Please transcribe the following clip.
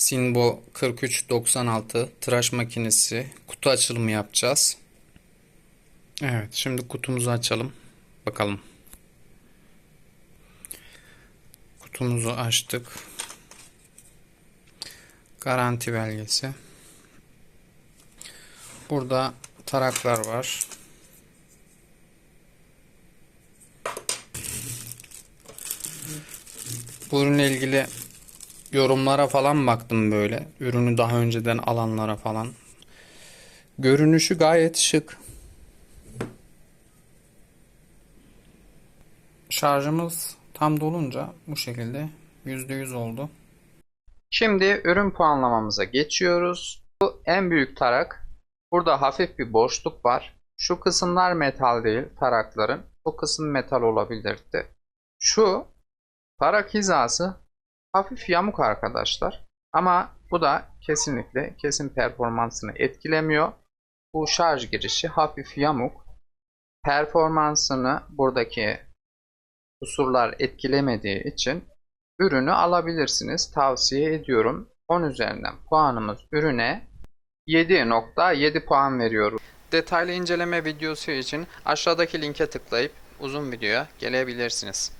Sinbo 4396 tıraş makinesi kutu açılımı yapacağız. Evet şimdi kutumuzu açalım. Bakalım. Kutumuzu açtık. Garanti belgesi. Burada taraklar var. Bu ürünle ilgili yorumlara falan baktım böyle. Ürünü daha önceden alanlara falan. Görünüşü gayet şık. Şarjımız tam dolunca bu şekilde %100 oldu. Şimdi ürün puanlamamıza geçiyoruz. Bu en büyük tarak. Burada hafif bir boşluk var. Şu kısımlar metal değil tarakların. Bu kısım metal olabilirdi. Şu tarak hizası hafif yamuk arkadaşlar. Ama bu da kesinlikle kesin performansını etkilemiyor. Bu şarj girişi hafif yamuk. Performansını buradaki kusurlar etkilemediği için ürünü alabilirsiniz. Tavsiye ediyorum. 10 üzerinden puanımız ürüne 7.7 puan veriyoruz. Detaylı inceleme videosu için aşağıdaki linke tıklayıp uzun videoya gelebilirsiniz.